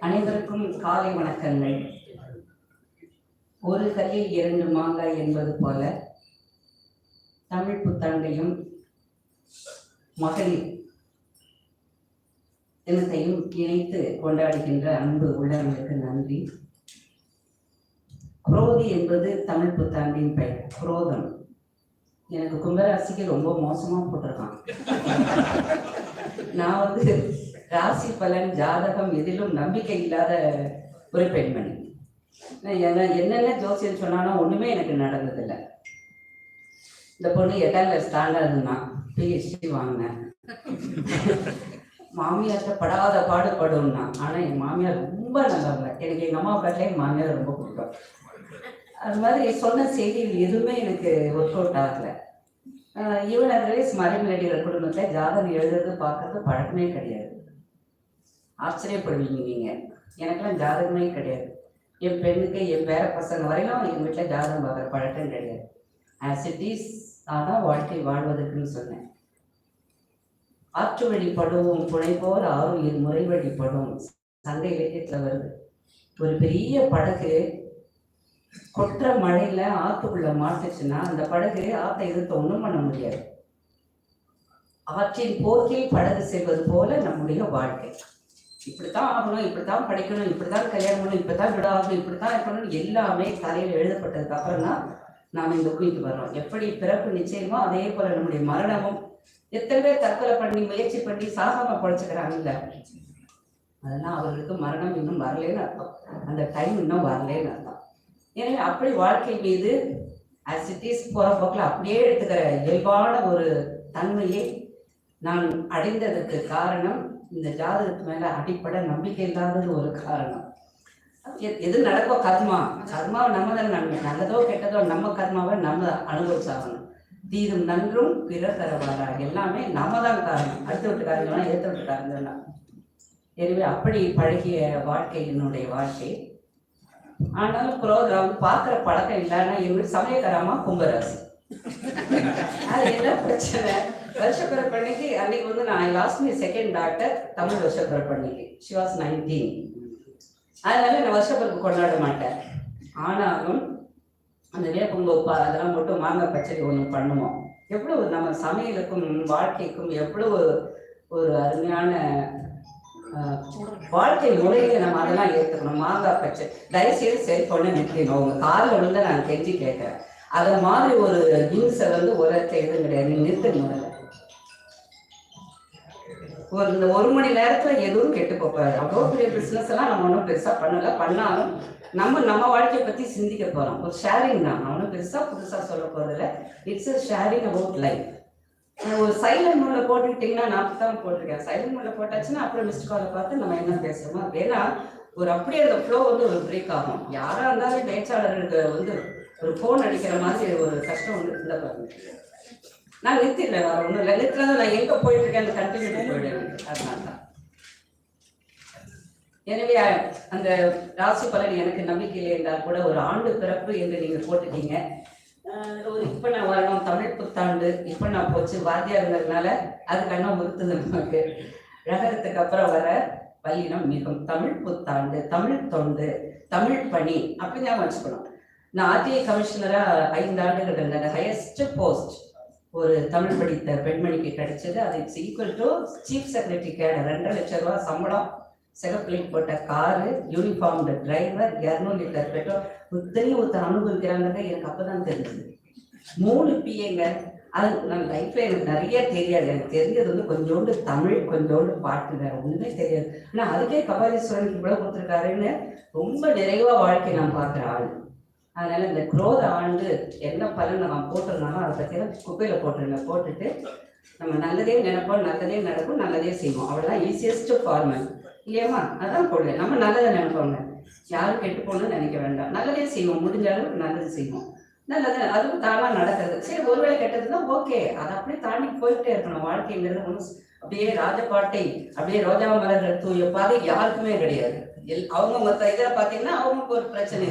அனைவருக்கும் காலை வணக்கங்கள். ஒரு கல்லில் இரண்டு மாங்காய் என்பது போல தமிழ் புத்தாண்டையும் மகளிர் தினத்தையும் இணைத்து கொண்டாடுகின்ற அன்பு உள்ளவர்களுக்கு நன்றி. குரோதி என்பது தமிழ் புத்தாண்டின் பெயர். குரோதம். எனக்கு கும்பராசிக்கு ரொம்ப மோசமா போட்டிருக்கான். நான் வந்து ராசி பலன் ஜாதகம் எதிலும் நம்பிக்கை இல்லாத ஒரு பெண்மணி. என்னென்ன ஜோசியம் சொன்னாலும் ஒண்ணுமே எனக்கு நடந்ததில்லை. இந்த பொண்ணு எட்டால ஸ்டாண்டர்ட்னா பிஹெச்டி வாங்கினேன். மாமியார்கிட்ட படாத பாடுபடும்னா ஆனா என் மாமியார் ரொம்ப நல்லவங்க. எனக்கு எங்க அம்மா பாட்டிலே என் மாமியார் ரொம்ப பிடிக்கும். அது மாதிரி சொன்ன செய்திகள் எதுவுமே எனக்கு ஒர்க் அவுட் ஆகல. ஈவன் மறைமலடிகள் குடும்பத்துல ஜாதகம் எழுதுறது பார்க்கறது பழக்கமே கிடையாது. ஆச்சரியப்படுவீங்க நீங்க. எனக்கெல்லாம் ஜாதகமே கிடையாது. என் பெண்ணுக்கு என் பேர பசங்க வரையிலும் எங்க வீட்டுல ஜாதகம் பார்க்குற பழக்கம் கிடையாது. ஆஸ் இட் இஸ் அதான் வாழ்க்கை வாழ்வதற்குன்னு சொன்னேன். ஆற்று வழி படுவோம் புனை போல் ஆறுயிர் முறை வழிப்படும் சங்க இலக்கியத்தில் வருது. ஒரு பெரிய படகு கொட்டுற மழையில ஆற்றுக்குள்ள மாட்டுச்சுன்னா அந்த படகு ஆற்றை எதிர்த்து ஒன்றும் பண்ண முடியாது. ஆற்றின் போக்கில் படகு செல்வது போல நம்முடைய வாழ்க்கை. இப்படித்தான் ஆகணும் இப்படித்தான் படிக்கணும் இப்படித்தான் கல்யாணம் பண்ணணும் இப்படித்தான் விடாகணும் இப்படித்தான் இருக்கணும் எல்லாமே தலையில் எழுதப்பட்டதுக்கு அப்புறம் தான் நாம் இந்த பூமிக்கு வர்றோம். எப்படி பிறப்பு நிச்சயமோ அதே போல நம்முடைய மரணமும் எத்தனை பேர் தற்கொலை பண்ணி முயற்சி பண்ணி சாகாம பொழைச்சுக்கிறாங்கல்ல? அதெல்லாம் அவர்களுக்கு மரணம் இன்னும் வரலேன்னு அர்த்தம். அந்த டைம் இன்னும் வரலேன்னு அர்த்தம். எனவே அப்படி வாழ்க்கை மீது as it is போற போக்கில் அப்படியே எடுத்துக்கிற இயல்பான ஒரு தன்மையை நான் அடைந்ததற்கு காரணம் இந்த ஜாதகத்து மேல அடிப்படை நம்பிக்கை இல்லாதது ஒரு காரணம். எது நடக்கோ கர்மா. கர்மாவை நம்ம தான் நன்மை நல்லதோ கெட்டதோ நம்ம கர்மாவை நம்ம அனுபவிச்சாகணும். தீதும் நன்றும் பிறர் தரவாரா எல்லாமே நம்ம தான் காரணம் அடுத்த வீட்டுக்காரங்களாம் ஏற்ற வீட்டுக்காரங்களாம் எனவே அப்படி பழகிய வாழ்க்கை என்னுடைய வாழ்க்கை. ஆனாலும் புரோகிராம் பார்க்குற பழக்கம் இல்லைன்னா எங்க சமயக்காரமா கும்பராசி. அது என்ன பிரச்சனை? வருஷப்பிறப்பன்னைக்கு அன்னைக்கு வந்து நான் lost my second daughter Tamil வருஷப்பிறப்பன்னைக்கு. She was nineteen அதனால நான் வருஷப்பிறப்பு கொண்டாட மாட்டேன். ஆனாலும் அந்த வேப்பங்க உப்பா அதெல்லாம் மட்டும் மாங்காய் பச்சடி ஒன்று பண்ணுவோம். எவ்வளவு நம்ம சமையலுக்கும் வாழ்க்கைக்கும் எவ்வளவு ஒரு அருமையான வாழ்க்கை முறையில நம்ம அதெல்லாம் ஏற்றுக்கணும் மாங்காய் பச்சை தயவுசெய்து செல்ஃபோனை நிற்கணும் உங்க காலில் விழுந்து நான் கெஞ்சி கேட்குறேன். அதை மாதிரி ஒரு நியூஸை வந்து உரத்தை எதுவும் கிடையாது. நீங்க முதல்ல. ஒரு இந்த ஒரு மணி நேரத்துல எதுவும் கெட்டு போகாது. அவ்வளோ பெரிய பிசினஸ் எல்லாம் நம்ம ஒன்றும் பெருசா பண்ணல. பண்ணாலும் நம்ம நம்ம வாழ்க்கையை பத்தி சிந்திக்க போறோம். ஒரு ஷேரிங் தான். நான் ஒன்றும் பெருசா புதுசா சொல்ல போறதில்ல. It's a sharing about life ஒரு சைலண்ட் மூட்ல போட்டுக்கிட்டீங்கன்னா நான் தான் போட்டிருக்கேன். சைலண்ட் மூட்ல போட்டாச்சுன்னா அப்புறம் மிஸ்ட் காலை பார்த்து நம்ம என்ன பேசுறோமோ ஏன்னா ஒரு அப்படியே அந்த ஃப்ளோ வந்து ஒரு பிரேக் ஆகும். யாரா இருந்தாலும் பேச்சாளர்களுக்கு வந்து ஒரு ஃபோன் அடிக்கிற மாதிரி ஒரு கஷ்டம் வந்து இல்லை பாருங்க நான் நிறுத்திடல வேற ஒன்றும் இல்லை. தான் நான் எங்க போயிட்டு இருக்கேன். கண்டினியூ போயிடுவேன் அதனால தான். எனவே அந்த ராசி பலன் எனக்கு நம்பிக்கை இல்லை என்றால் கூட ஒரு ஆண்டு பிறப்பு என்று நீங்க போட்டுட்டீங்க. ஒரு இப்ப நான் வரணும் தமிழ் புத்தாண்டு இப்ப நான் போச்சு வாத்தியாருங்கிறதுனால அது கண்ணா முறுத்துது நமக்கு. ரகரத்துக்கு அப்புறம் வர வல்லினம் மிகும். தமிழ் புத்தாண்டு தமிழ் தொண்டு தமிழ் பணி அப்படி தான் வச்சுக்கணும். நான் ஆர்டிஐ கமிஷனரா ஐந்து ஆண்டுகள் இருந்தேன். ஹையஸ்ட் போஸ்ட் ஒரு தமிழ் படித்த பெண்மணிக்கு கிடைச்சது. அது it's equal to chief secretary cadre ரெண்டரை லட்சம் ரூபா சம்பளம். சிகப்பிளிக் போட்ட காரு யூனிஃபார்ம் டிரைவர் இரநூறு லிட்டர் பெட்ரோல் இத்தனையும் ஒருத்தர் அனுபவிக்கிறாங்க எனக்கு அப்பதான் தெரிஞ்சது. மூணு பிஏங்க அது நான் லைஃப்ல எனக்கு நிறைய தெரியாது. எனக்கு தெரிஞ்சது வந்து கொஞ்சோண்டு தமிழ் கொஞ்சோண்டு பாட்டு வேற ஒண்ணுமே தெரியாது. ஆனா அதுக்கே கபாலீஸ்வரனுக்கு இவ்வளவு கொடுத்துருக்காருன்னு ரொம்ப நிறைவா வாழ்க்கை நான் பாக்குற ஆள். அதனால இந்த குரோத ஆண்டு என்ன பலன் நம்ம போட்டிருந்தாலும் அதை பத்தியெல்லாம் குப்பையில போட்டுருங்க போட்டுட்டு நம்ம நல்லதே நினைப்போம் நல்லதே நடக்கும் நல்லதே செய்வோம். அவ்வளவுதான் ஈஸியஸ்ட் ஃபார்மல் இல்லையாமா அதான் போடுவேன் நம்ம நல்லதை நினைப்போங்க யாரும் கெட்டு போகணும்னு நினைக்க வேண்டாம். நல்லதே செய்வோம். முடிஞ்ச அளவுக்கு நல்லது செய்வோம். நல்லது அதுவும் தானா நடக்கிறது. சரி ஒருவேளை கெட்டதுன்னா ஓகே. அதை அப்படியே தாண்டி போயிட்டே இருக்கணும். வாழ்க்கைங்கிறது ஒன்றும் அப்படியே ராஜபாட்டை அப்படியே ரோஜா மலர்கள் தூய பாதை யாருக்குமே கிடையாது. எல் அவங்க மற்ற இதில் பார்த்தீங்கன்னா அவங்களுக்கு ஒரு பிரச்சனை